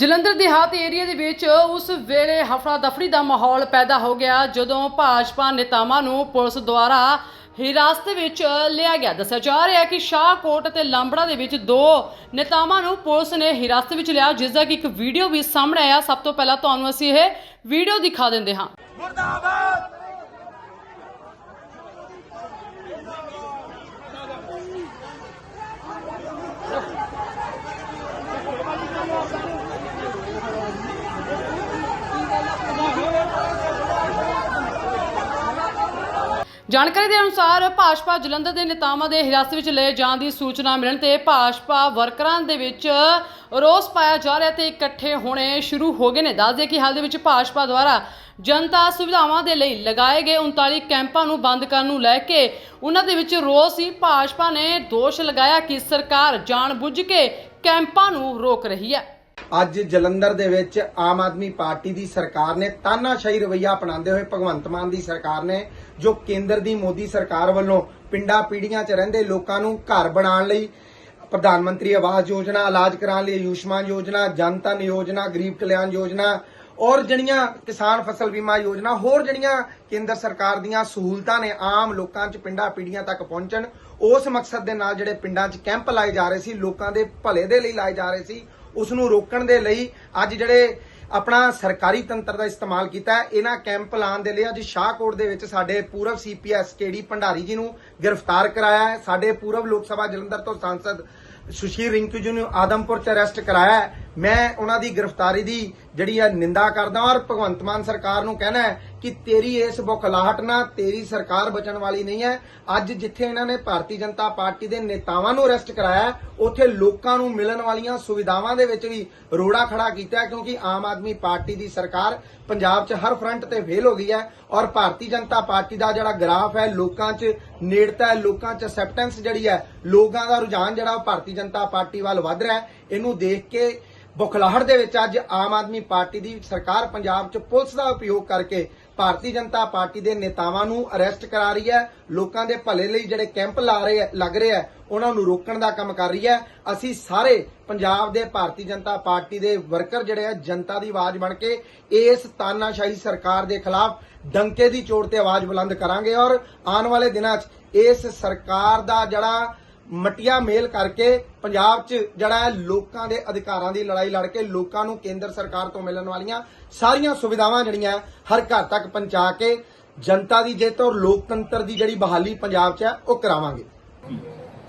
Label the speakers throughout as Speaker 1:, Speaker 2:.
Speaker 1: Jalandhar ਦਿਹਾਤ area ਦੇ ਵਿੱਚ ਉਸ ਵੇਲੇ ਹਫੜਾ ਦਫੜੀ ਦਾ ਮਾਹੌਲ ਪੈਦਾ ਹੋ ਗਿਆ, ਜਦੋਂ ਭਾਜਪਾ ਨੇਤਾਵਾਂ ਨੂੰ ਪੁਲਿਸ ਦੁਆਰਾ ਹਿਰਾਸਤ ਵਿੱਚ ਲਿਆ ਗਿਆ। ਦੱਸਿਆ ਜਾ ਰਿਹਾ ਹੈ ਕਿ ਸ਼ਾਹਕੋਟ ਅਤੇ ਲਾਂਬੜਾ ਦੇ ਵਿੱਚ ਦੋ ਨੇਤਾਵਾਂ ਨੂੰ ਪੁਲਿਸ ਨੇ ਹਿਰਾਸਤ ਵਿੱਚ ਲਿਆ, ਜਿਸ ਦਾ ਕਿ ਇੱਕ ਵੀਡੀਓ ਵੀ ਸਾਹਮਣੇ ਆਇਆ। ਸਭ ਤੋਂ ਪਹਿਲਾਂ ਤੁਹਾਨੂੰ ਅਸੀਂ ਇਹ ਵੀਡੀਓ ਦਿਖਾ ਦਿੰਦੇ ਹਾਂ।
Speaker 2: ਮੁਰਦਾਬਾਦ!
Speaker 1: ਜਾਣਕਾਰੀ ਦੇ ਅਨੁਸਾਰ ਭਾਜਪਾ ਜਲੰਧਰ ਦੇ ਨੇਤਾਵਾਂ ਦੇ ਹਿਰਾਸਤ ਵਿੱਚ ਲਏ ਜਾਣ ਦੀ ਸੂਚਨਾ ਮਿਲਣ ਤੇ ਭਾਜਪਾ ਵਰਕਰਾਂ ਦੇ ਵਿੱਚ ਰੋਸ ਪਾਇਆ ਜਾ ਰਿਹਾ ਤੇ ਇਕੱਠੇ ਹੋਣੇ ਸ਼ੁਰੂ ਹੋ ਗਏ ਨੇ। ਦੱਸਦੇ ਕਿ ਹਾਲ ਦੇ ਵਿੱਚ ਭਾਜਪਾ ਦੁਆਰਾ ਜਨਤਾ ਸੁਵਿਧਾਵਾਂ ਦੇ ਲਈ ਲਗਾਏ ਗਏ 39 ਕੈਂਪਾਂ ਨੂੰ ਬੰਦ ਕਰਨ ਨੂੰ ਲੈ ਕੇ ਉਹਨਾਂ ਦੇ ਵਿੱਚ ਰੋਸ ਹੀ ਭਾਜਪਾ ਨੇ ਦੋਸ਼ ਲਗਾਇਆ ਕਿ ਸਰਕਾਰ ਜਾਣਬੁੱਝ ਕੇ ਕੈਂਪਾਂ ਨੂੰ ਰੋਕ ਰਹੀ ਹੈ।
Speaker 3: ਅੱਜ ਜਲੰਧਰ ਦੇ ਵਿੱਚ ਆਮ ਆਦਮੀ ਪਾਰਟੀ ਦੀ ਸਰਕਾਰ ਨੇ ਤਾਨਾਸ਼ਾਹੀ ਰਵਈਆ ਅਪਣਾਉਂਦੇ ਹੋਏ ਭਗਵੰਤ ਮਾਨ ਦੀ ਸਰਕਾਰ ਨੇ, ਜੋ ਕੇਂਦਰ ਦੀ ਮੋਦੀ ਸਰਕਾਰ ਵੱਲੋਂ ਪਿੰਡਾਂ ਪੀੜੀਆਂ 'ਚ ਰਹਿੰਦੇ ਲੋਕਾਂ ਨੂੰ ਘਰ ਬਣਾਉਣ ਲਈ ਪ੍ਰਧਾਨ ਮੰਤਰੀ ਆਵਾਸ ਯੋਜਨਾ, ਇਲਾਜ ਕਰਾਉਣ ਲਈ ਆਯੁਸ਼ਮਾਨ ਯੋਜਨਾ ਜਨ ਧਨ ਯੋਜਨਾ, ਗਰੀਬ ਕਲਿਆਣ ਯੋਜਨਾ ਔਰ ਜਿਹੜੀਆਂ ਕਿਸਾਨ ਫਸਲ ਬੀਮਾ ਯੋਜਨਾ, ਹੋਰ ਜਿਹੜੀਆਂ ਕੇਂਦਰ ਸਰਕਾਰ ਦੀਆਂ ਸਹੂਲਤਾਂ ਨੇ ਆਮ ਲੋਕਾਂ 'ਚ ਪਿੰਡਾਂ ਪੀੜੀਆਂ ਤੱਕ ਪਹੁੰਚਣ। ਉਸ ਮਕਸਦ ਦੇ ਨਾਲ ਜਿਹੜੇ ਪਿੰਡਾਂ 'ਚ ਕੈਂਪ ਲਾਏ ਜਾ ਰਹੇ ਸੀ, ਲੋਕਾਂ ਦੇ ਭਲੇ ਦੇ ਲਈ ਲਾਏ ਜਾ ਰਹੇ ਸੀ ਉਸ ਨੂੰ ਰੋਕਣ ਦੇ ਲਈ ਅੱਜ ਜਿਹੜੇ ਆਪਣਾ ਸਰਕਾਰੀ ਤੰਤਰ ਦਾ ਇਸਤੇਮਾਲ ਕੀਤਾ ਹੈ, ਇਹਨਾਂ ਕੈਂਪ ਲਾਉਣ ਦੇ ਲਈ ਅੱਜ ਸ਼ਾਹਕੋਟ ਦੇ ਵਿੱਚ ਸਾਡੇ ਪੂਰਵ ਸੀਪੀਐਸ ਕੇਡੀ ਭੰਡਾਰੀ ਜੀ ਨੂੰ ਗ੍ਰਿਫਤਾਰ ਕਰਾਇਆ ਹੈ ਸਾਡੇ ਪੂਰਵ ਲੋਕ ਸਭਾ ਜਲੰਧਰ ਤੋਂ ਸਾਂਸਦ ਸੁਸ਼ੀਲ ਰਿੰਕੂ ਜੀ ਨੂੰ ਆਦਮਪੁਰ ਚ ਅਰੈਸਟ ਕਰਾਇਆ ਹੈ। ਮੈਂ ਉਹਨਾਂ ਦੀ ਗ੍ਰਿਫਤਾਰੀ ਦੀ ਜਿਹੜੀ ਹੈ ਨਿੰਦਾ ਕਰਦਾ ਔਰ ਭਗਵੰਤ ਮਾਨ ਸਰਕਾਰ ਨੂੰ ਕਹਿਣਾ ਹੈ ਕਿ ਤੇਰੀ ਇਸ ਬੁਖਲਾਹਟ ਨਾਲ ਤੇਰੀ ਸਰਕਾਰ ਬਚਣ ਵਾਲੀ ਨਹੀਂ ਹੈ। ਅੱਜ ਜਿੱਥੇ ਇਹਨਾਂ ਨੇ ਭਾਰਤੀ ਜਨਤਾ ਪਾਰਟੀ ਦੇ ਨੇਤਾਵਾਂ ਨੂੰ ਅਰੈਸਟ ਕਰਾਇਆ ਹੈ, ਉੱਥੇ ਲੋਕਾਂ ਨੂੰ ਮਿਲਣ ਵਾਲੀਆਂ ਸੁਵਿਧਾਵਾਂ ਦੇ ਵਿੱਚ ਵੀ ਰੋੜਾ ਖੜਾ ਕੀਤਾ ਕਿਉਂਕਿ ਆਮ ਆਦਮੀ ਪਾਰਟੀ ਦੀ ਸਰਕਾਰ ਪੰਜਾਬ 'ਚ ਹਰ ਫਰੰਟ ਤੇ ਫੇਲ ਹੋ ਗਈ ਹੈ ਔਰ ਭਾਰਤੀ ਜਨਤਾ ਪਾਰਟੀ ਦਾ ਜਿਹੜਾ ਗ੍ਰਾਫ ਹੈ ਲੋਕਾਂ 'ਚ ਨੇੜਤਾ ਹੈ ਲੋਕਾਂ 'ਚ ਅਸੈਪਟੈਂਸ ਜਿਹੜੀ ਹੈ ਲੋਕਾਂ ਦਾ ਰੁਝਾਨ ਜਿਹੜਾ ਉਹ ਭਾਰਤੀ ਜਨਤਾ ਪਾਰਟੀ ਵੱਲ ਵੱਧ ਰਿਹਾ ਹੈ। ਇਹਨੂੰ ਦੇਖ ਕੇ ਬੁਖਲਾਹਟ ਦੇ ਵਿੱਚ ਅੱਜ ਆਮ ਆਦਮੀ ਪਾਰਟੀ ਦੀ ਸਰਕਾਰ ਪੰਜਾਬ 'ਚ ਪੁਲਿਸ ਦਾ ਉਪਯੋਗ ਕਰਕੇ ਭਾਰਤੀ ਜਨਤਾ ਪਾਰਟੀ ਦੇ ਨੇਤਾਵਾਂ ਨੂੰ ਅਰੈਸਟ ਕਰਾ ਰਹੀ ਹੈ, ਲੋਕਾਂ ਦੇ ਭਲੇ ਲਈ ਜਿਹੜੇ ਕੈਂਪ ਲਾ ਰਹੇ ਲੱਗ ਰਹੇ ਹੈ, ਉਹਨਾਂ ਨੂੰ ਰੋਕਣ ਦਾ ਕੰਮ ਕਰ ਰਹੀ ਹੈ। ਅਸੀਂ ਸਾਰੇ ਪੰਜਾਬ ਦੇ ਭਾਰਤੀ ਜਨਤਾ ਪਾਰਟੀ ਦੇ ਵਰਕਰ ਜਿਹੜੇ ਆ, ਜਨਤਾ ਦੀ ਆਵਾਜ਼ ਬਣ ਕੇ ਇਸ ਤਾਨਾਸ਼ਾਹੀ ਸਰਕਾਰ ਦੇ ਖਿਲਾਫ ਡੰਕੇ ਦੀ ਚੋਟ ਤੇ ਆਵਾਜ਼ ਬੁਲੰਦ ਕਰਾਂਗੇ ਔਰ ਆਉਣ ਵਾਲੇ ਦਿਨਾਂ 'ਚ ਇਸ ਸਰਕਾਰ ਦਾ ਜਿਹੜਾ ਮਟੀਆਂ ਮੇਲ ਕਰਕੇ ਪੰਜਾਬ 'ਚ ਜਿਹੜਾ ਹੈ ਲੋਕਾਂ ਦੇ ਅਧਿਕਾਰਾਂ ਦੀ ਲੜਾਈ ਲੜ ਕੇ ਲੋਕਾਂ ਨੂੰ ਕੇਂਦਰ ਸਰਕਾਰ ਤੋਂ ਮਿਲਣ ਵਾਲੀਆਂ ਸਾਰੀਆਂ ਸੁਵਿਧਾਵਾਂ ਜਿਹੜੀਆਂ ਹਰ ਘਰ ਤੱਕ ਪਹੁੰਚਾ ਕੇ ਜਨਤਾ ਦੀ ਜਿੱਤ ਔਰ ਲੋਕਤੰਤਰ ਦੀ ਜਿਹੜੀ ਬਹਾਲੀ ਪੰਜਾਬ 'ਚ ਹੈ, ਉਹ ਕਰਾਵਾਂਗੇ।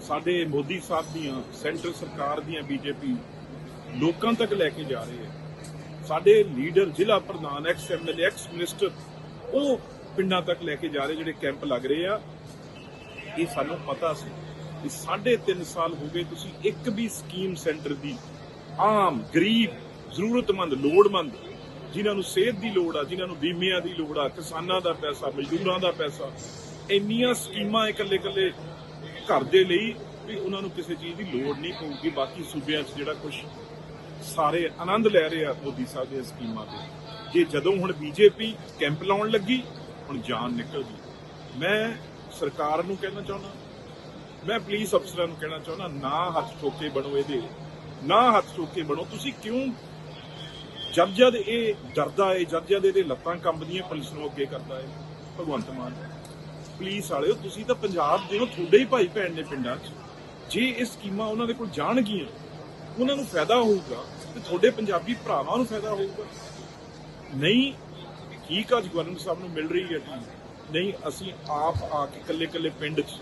Speaker 4: ਸਾਡੇ ਮੋਦੀ ਸਾਹਿਬ ਦੀਆਂ, ਸੈਂਟਰ ਸਰਕਾਰ ਦੀਆਂ, ਬੀਜੇਪੀ ਲੋਕਾਂ ਤੱਕ ਲੈ ਕੇ ਜਾ ਰਹੀ ਹੈ। ਸਾਡੇ ਲੀਡਰ ਜ਼ਿਲ੍ਹਾ ਪ੍ਰਧਾਨ ਐਕਸ ਐਮਐਲਏ ਐਕਸ ਮਿਨਿਸਟਰ ਉਹ ਪਿੰਡਾਂ ਤੱਕ ਲੈ ਕੇ ਜਾ ਰਹੇ ਜਿਹੜੇ ਕੈਂਪ ਲੱਗ ਰਹੇ ਆ। ਇਹ ਸਾਨੂੰ ਪਤਾ ਸੀ। ਕਿ ਸਾਢੇ ਤਿੰਨ ਸਾਲ ਹੋ ਗਏ ਤੁਸੀਂ ਇੱਕ ਵੀ ਸਕੀਮ ਸੈਂਟਰ ਦੀ ਆਮ, ਗਰੀਬ, ਜ਼ਰੂਰਤਮੰਦ, ਲੋੜਮੰਦ, ਜਿਨ੍ਹਾਂ ਨੂੰ ਸਿਹਤ ਦੀ ਲੋੜ ਆ, ਜਿਨ੍ਹਾਂ ਨੂੰ ਬੀਮਿਆਂ ਦੀ ਲੋੜ ਆ, ਕਿਸਾਨਾਂ ਦਾ ਪੈਸਾ, ਮਜ਼ਦੂਰਾਂ ਦਾ ਪੈਸਾ, ਇੰਨੀਆਂ ਸਕੀਮਾਂ ਇਕੱਲੇ ਇਕੱਲੇ ਘਰ ਦੇ ਲਈ ਵੀ ਉਹਨਾਂ ਨੂੰ ਕਿਸੇ ਚੀਜ਼ ਦੀ ਲੋੜ ਨਹੀਂ ਪਊਗੀ। ਬਾਕੀ ਸੂਬਿਆਂ 'ਚ ਜਿਹੜਾ ਕੁਝ ਸਾਰੇ ਆਨੰਦ ਲੈ ਰਹੇ ਆ ਮੋਦੀ ਸਾਹਿਬ ਦੀਆਂ ਸਕੀਮਾਂ ਤੇ। ਜੇ ਜਦੋਂ ਹੁਣ ਬੀਜੇਪੀ ਕੈਂਪ ਲਾਉਣ ਲੱਗੀ, ਹੁਣ ਜਾਨ ਨਿਕਲ ਗਈ ਮੈਂ ਸਰਕਾਰ ਨੂੰ ਕਹਿਣਾ ਚਾਹੁੰਦਾ ਮੈਂ ਪੁਲਿਸ ਅਫਸਰਾਂ ਨੂੰ ਕਹਿਣਾ ਚਾਹੁੰਦਾ, ਨਾ ਹੱਥ ਠੋਕੇ ਬਣੋ ਇਹਦੇ। ਨਾ ਹੱਥ ਠੋਕੇ ਬਣੋ। ਤੁਸੀਂ ਕਿਉਂ ਜਦ ਜਦ ਇਹ ਡਰਦਾ ਏ ਜਦ ਜਦ ਇਹਦੇ ਲੱਤਾਂ ਕੰਬਦੀਆਂ, ਪੁਲਿਸ ਨੂੰ ਅੱਗੇ ਕਰਦਾ ਏ। ਭਗਵੰਤ ਮਾਨ ਪੁਲਿਸ ਵਾਲਿਓ, ਤੁਸੀਂ ਤਾਂ ਪੰਜਾਬ ਦੇ ਹੋ, ਤੁਹਾਡੇ ਹੀ ਭਾਈ ਭੈਣ ਨੇ ਪਿੰਡਾਂ 'ਚ। ਜੇ ਇਹ ਸਕੀਮਾਂ ਉਹਨਾਂ ਦੇ ਕੋਲ ਜਾਣਗੀਆਂ, ਉਹਨਾਂ ਨੂੰ ਫਾਇਦਾ ਹੋਊਗਾ ਤੇ ਤੁਹਾਡੇ ਪੰਜਾਬੀ ਭਰਾਵਾਂ ਨੂੰ ਫਾਇਦਾ ਹੋਊਗਾ। ਨਹੀਂ, ਠੀਕ ਆ ਗਵਰਨਰ ਸਾਹਿਬ ਨੂੰ ਮਿਲ ਰਹੀ ਹੈ ਜੀ। ਨਹੀਂ, ਅਸੀਂ ਆਪ ਆ ਕੇ ਇਕੱਲੇ ਇਕੱਲੇ ਪਿੰਡ 'ਚ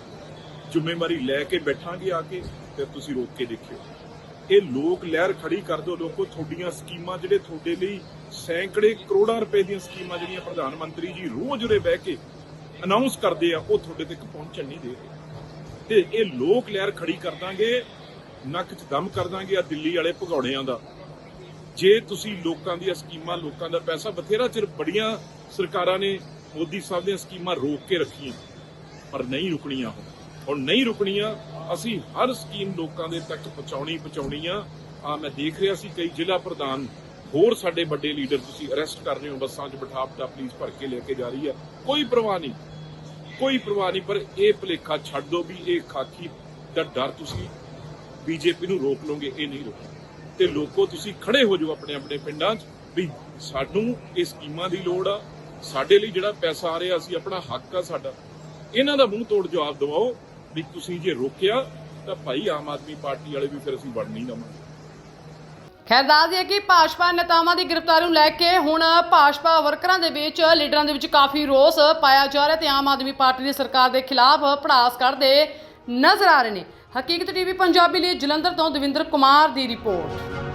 Speaker 4: ਜ਼ਿੰਮੇਵਾਰੀ ਲੈ ਕੇ ਬੈਠਾਂਗੇ ਆ ਕੇ ਫਿਰ ਤੁਸੀਂ ਰੋਕ ਕੇ ਦੇਖਿਓ। ਇਹ ਲੋਕ ਲਹਿਰ ਖੜੀ ਕਰ ਦਿਓ ਲੋਕੋ, ਤੁਹਾਡੀਆਂ ਸਕੀਮਾਂ ਜਿਹੜੇ ਤੁਹਾਡੇ ਲਈ ਸੈਂਕੜੇ ਕਰੋੜਾਂ ਰੁਪਏ ਦੀਆਂ ਸਕੀਮਾਂ ਜਿਹੜੀਆਂ ਪ੍ਰਧਾਨ ਮੰਤਰੀ ਜੀ ਰੋਜ਼ ਉਰੇ ਬਹਿ ਕੇ ਅਨਾਉਂਸ ਕਰਦੇ ਆ, ਉਹ ਤੁਹਾਡੇ ਤੱਕ ਪਹੁੰਚਣ ਨਹੀਂ ਦੇ ਰਹੇ। ਤੇ ਇਹ ਲੋਕ ਲਹਿਰ ਖੜੀ ਕਰ ਦਾਂਗੇ, ਨੱਕ 'ਚ ਦਮ ਕਰ ਦਾਂਗੇ ਆ ਦਿੱਲੀ ਵਾਲੇ ਭਗੌੜਿਆਂ ਦਾ। ਜੇ ਤੁਸੀਂ ਲੋਕਾਂ ਦੀਆਂ ਸਕੀਮਾਂ, ਲੋਕਾਂ ਦਾ ਪੈਸਾ ਬਥੇਰਾ ਚਿਰ ਬੜੀਆਂ ਸਰਕਾਰਾਂ ਨੇ ਮੋਦੀ ਸਾਹਿਬ ਦੀਆਂ ਸਕੀਮਾਂ ਰੋਕ ਕੇ ਰੱਖੀਆਂ, ਪਰ ਨਹੀਂ ਰੁਕਣੀਆਂ ਹੁਣ। ਹੁਣ ਨਹੀਂ ਰੁਕਣੀਆਂ, ਅਸੀਂ ਹਰ ਸਕੀਮ ਲੋਕਾਂ ਦੇ ਤੱਕ ਪਹੁੰਚਾਉਣੀ ਪਹੁੰਚਾਉਣੀ ਆ ਆ ਮੈਂ ਦੇਖ ਰਿਹਾ ਸੀ ਕਈ ਜ਼ਿਲ੍ਹਾ ਪ੍ਰਧਾਨ, ਹੋਰ ਸਾਡੇ ਵੱਡੇ ਲੀਡਰ ਤੁਸੀਂ ਅਰੈਸਟ ਕਰ ਰਹੇ ਹੋ, ਬੱਸਾਂ 'ਚ ਬਿਠਾ ਬਿਠਾ ਪੁਲਿਸ ਭਰ ਕੇ ਲੈ ਕੇ ਜਾ ਰਹੀ ਹੈ। ਕੋਈ ਪਰਵਾਹ ਨਹੀਂ, ਕੋਈ ਪਰਵਾਹ ਨਹੀਂ, ਪਰ ਇਹ ਭੁਲੇਖਾ ਛੱਡ ਦਿਓ ਵੀ ਇਹ ਖਾਕੀ ਦਾ ਡਰ ਤੁਸੀਂ ਬੀਜੇਪੀ ਨੂੰ ਰੋਕ ਲਓਗੇ, ਇਹ ਨਹੀਂ ਰੋਕਣਾ ਤੇ ਲੋਕੋ ਤੁਸੀਂ ਖੜੇ ਹੋ ਜਾਓ ਆਪਣੇ ਆਪਣੇ ਪਿੰਡਾਂ 'ਚ ਵੀ ਸਾਨੂੰ ਇਹ ਸਕੀਮਾਂ ਦੀ ਲੋੜ ਆ। ਸਾਡੇ ਲਈ ਜਿਹੜਾ ਪੈਸਾ ਆ ਰਿਹਾ, ਅਸੀਂ ਆਪਣਾ ਹੱਕ ਆ ਸਾਡਾ। ਇਹਨਾਂ ਦਾ ਮੂੰਹ ਤੋੜ ਜਵਾਬ ਦਿਵਾਓ। ਵੀ ਤੁਸੀਂ ਜੇ ਰੋਕਿਆ, ਤਾਂ ਭਾਈ ਆਮ ਆਦਮੀ ਪਾਰਟੀ ਵਾਲੇ ਵੀ ਫਿਰ ਅਸੀਂ ਵੜ ਨਹੀਂ ਦਵਾਂਗੇ
Speaker 1: ਖੈਰ, ਦੱਸ ਦਈਏ ਕਿ ਭਾਜਪਾ ਨੇਤਾਵਾਂ ਦੀ ਗ੍ਰਿਫਤਾਰੀ ਨੂੰ ਲੈ ਕੇ ਹੁਣ ਭਾਜਪਾ ਵਰਕਰਾਂ ਦੇ ਵਿੱਚ, ਲੀਡਰਾਂ ਦੇ ਵਿੱਚ ਕਾਫੀ ਰੋਸ ਪਾਇਆ ਜਾ ਰਿਹਾ ਤੇ ਆਮ ਆਦਮੀ ਪਾਰਟੀ ਦੀ ਸਰਕਾਰ ਦੇ ਖਿਲਾਫ ਭੜਾਸ ਕਰਦੇ ਨਜ਼ਰ ਆ ਰਹੇ ਨੇ। ਹਕੀਕਤ ਟੀਵੀ ਪੰਜਾਬੀ ਲਈ ਜਲੰਧਰ ਤੋਂ ਦਵਿੰਦਰ ਕੁਮਾਰ ਦੀ ਰਿਪੋਰਟ।